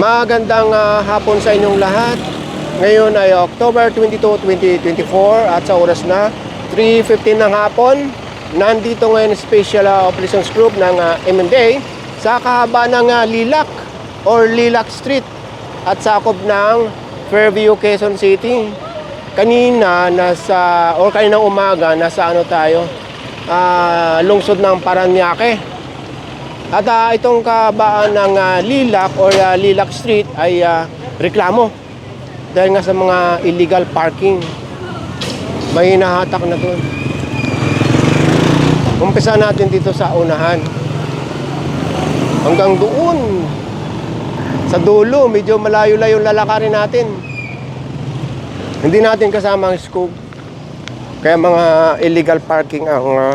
Magandang ah, hapon sa inyong lahat. Ngayon ay October 22, 2024 at sa oras na 3.15 ng hapon. Nandito ngayon Special ah, Operations Group ng ah, MMDA sa kahaba ng ah, Lilac or Lilac Street at sakop ng Fairview, Quezon City. Kanina nasa or kaninang umaga nasa ano tayo? Ah, lungsod ng Paranaque. At ah, itong kabaan ng ah, Lilac or ah, Lilac Street ay ah, reklamo dahil nga sa mga illegal parking. May hinahatak na doon. Umpisa natin dito sa unahan. Hanggang doon. Sa dulo, medyo malayo-layo lalakarin natin. Hindi natin kasama ang scope. Kaya mga illegal parking ang ah,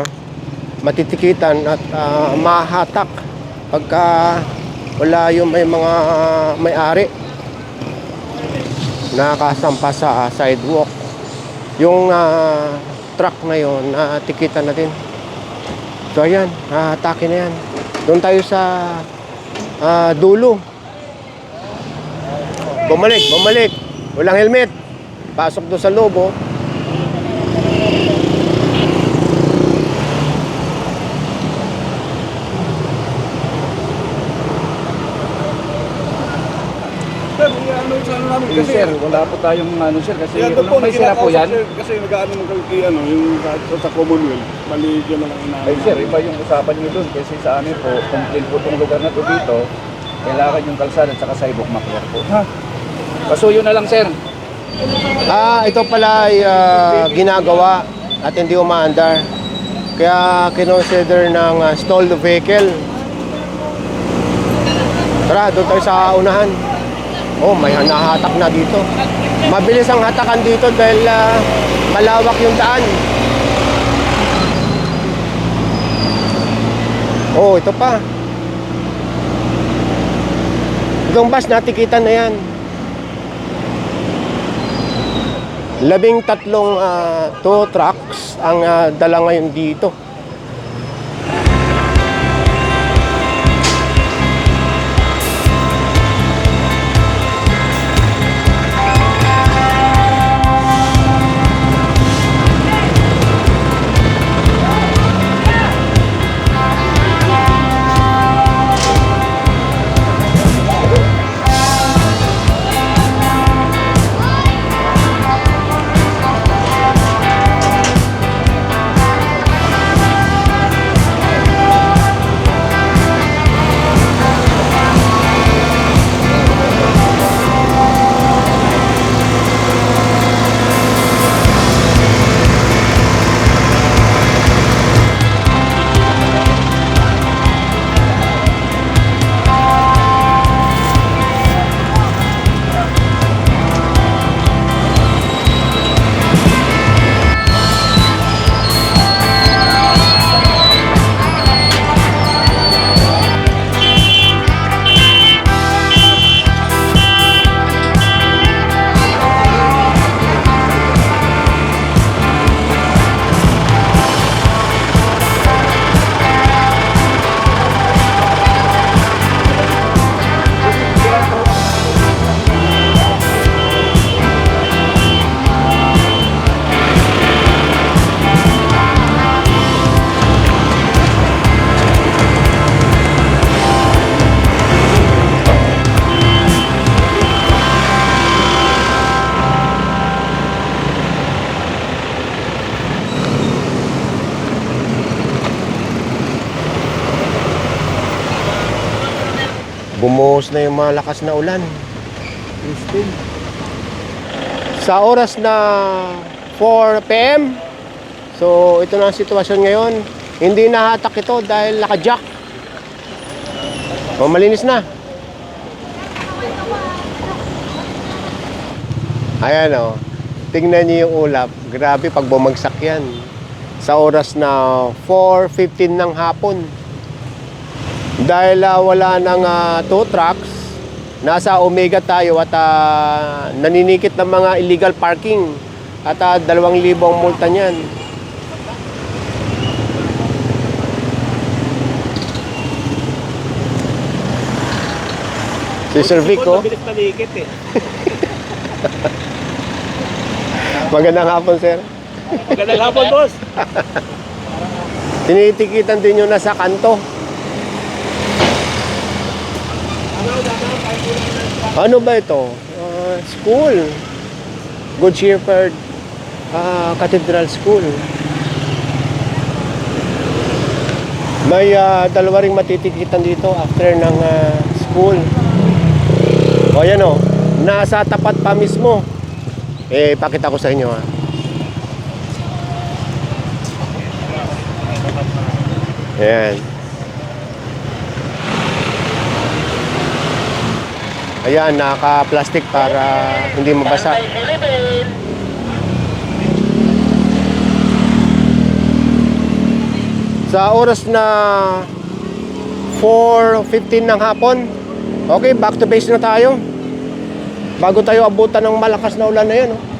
matitikitan at ah, mahatak pagka wala yung may mga may-ari nakasampa sa sidewalk. Yung ah, truck na yun, na tikitan natin. So ayan, atake na yan. Doon tayo sa ah, dulo. Bumalik, bumalik. Walang helmet. Pasok doon sa loob, oh. Sir, ano kasi sir, wala po tayong ano sir kasi ano, doon po, may sira po yan. Sir, kasi nag-ano mo kay ano, yung sa, sa Commonwealth, mali dyan na lang inaano. Ay sir, iba yung usapan niyo doon kasi sa amin po, complain po itong lugar na to dito, kailangan yung kalsada at saka sidewalk maklear po. Ha? Pasuyo na lang sir. Ah, ito pala ay ah, ginagawa at hindi umaandar. Kaya kinonsider ng ah, stalled vehicle. Tara, doon tayo sa unahan. Oh, may nahatak na dito. Mabilis ang hatakan dito dahil ah, malawak yung daan. Oh, ito pa. Itong bus, natikitan na yan. Labing tatlong ah, tow trucks ang ah, dala ngayon dito. Bumuhos na yung malakas na ulan. Sa oras na 4 p.m. So, ito na ang sitwasyon ngayon. Hindi nahatak ito dahil naka-jack. O, malinis na. Ayan o. Tingnan niyo yung ulap. Grabe pag bumagsak yan. Sa oras na 4.15 ng hapon. Dahil ah, wala nang ah, tow trucks, nasa Omega tayo at ah, naninikit ng mga illegal parking. At uh, 2,000 ang multa niyan. Si Sir Vic, oh. Mabilis eh. Magandang hapon, sir. Magandang hapon, boss. Tinitikitan din yung nasa kanto. Ano ba ito? Ah, school. Good Shepherd ah, Cathedral School. May ah, dalawa ring matitikitan dito after ng ah, school. O yan o, nasa tapat pa mismo. Eh, pakita ko sa inyo ha. Ayan. Ayan, naka-plastic para hindi mabasa. Sa oras na 4.15 ng hapon, okay, back to base na tayo. Bago tayo abutan ng malakas na ulan na yun. Oh.